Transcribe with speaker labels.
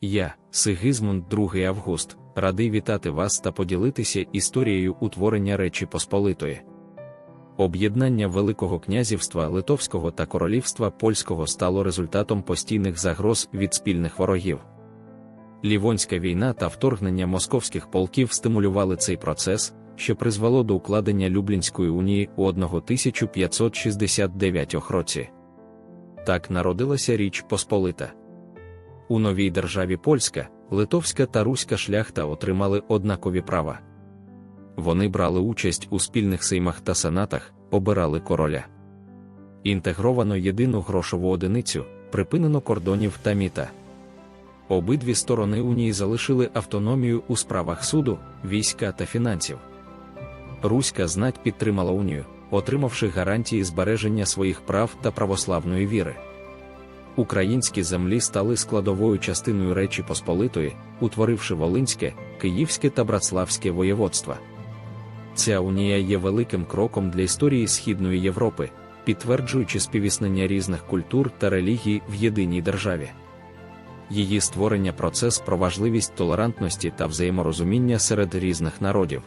Speaker 1: Я, Сигизмунд II Август, радий вітати вас та поділитися історією утворення Речі Посполитої. Об'єднання Великого князівства Литовського та Королівства Польського стало результатом постійних загроз від спільних ворогів. Лівонська війна та вторгнення московських полків стимулювали цей процес, що призвело до укладення Люблінської унії у 1569 році. Так народилася Річ Посполита. У новій державі Польська, Литовська та Руська шляхта отримали однакові права. Вони брали участь у спільних сеймах та сенатах, обирали короля. Інтегровано єдину грошову одиницю, припинено кордонів та міта. Обидві сторони унії залишили автономію у справах суду, війська та фінансів. Руська знать підтримала унію, отримавши гарантії збереження своїх прав та православної віри. Українські землі стали складовою частиною Речі Посполитої, утворивши Волинське, Київське та Братславське воєводства. Ця унія є великим кроком для історії Східної Європи, підтверджуючи співіснення різних культур та релігій в єдиній державі. Її створення процес про важливість толерантності та взаєморозуміння серед різних народів.